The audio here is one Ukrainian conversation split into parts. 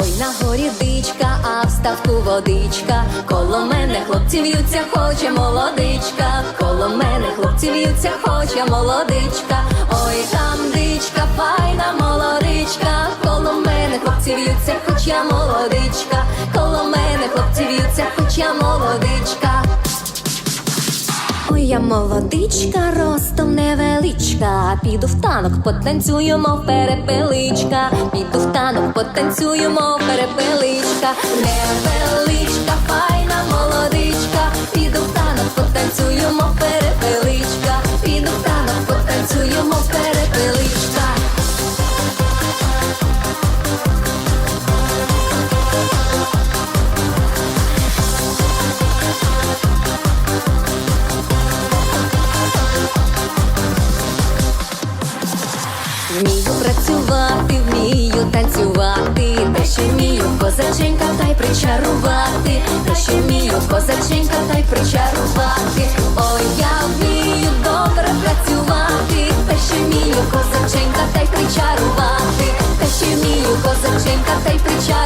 Ой, на горі дичка, а в ставку водичка. Коло мене хлопці в'ються, хоче молодичка. Коло мене хлопці в'ються, хоче молодичка. Ой, там дичка, файна молодичка. Коло мене хлопці в'ються, хоч я молодичка. Коло мене хлопці в'ються, хоч я молодичка. Я молодичка, ростом невеличка. Піду в танок, потанцюємо перепеличка. Піду в танок, потанцюємо перепеличка. Невеличка, Вмію працювати, вмію танцювати, те, що вмію козаченька, та й причарувати, те, що вмію козаченька, та й причарувати. Ой, я вмію добре працювати, те, що вмію козаченька, та й причарувати, те, що вмію козаченька, та й причарувати.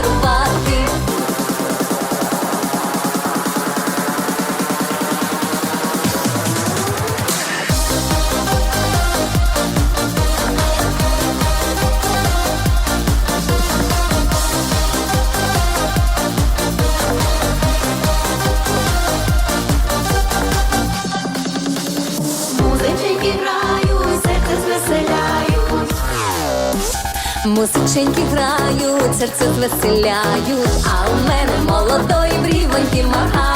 Музиченьки грають, серце звеселяють, а у мене молодої брівоньки махають,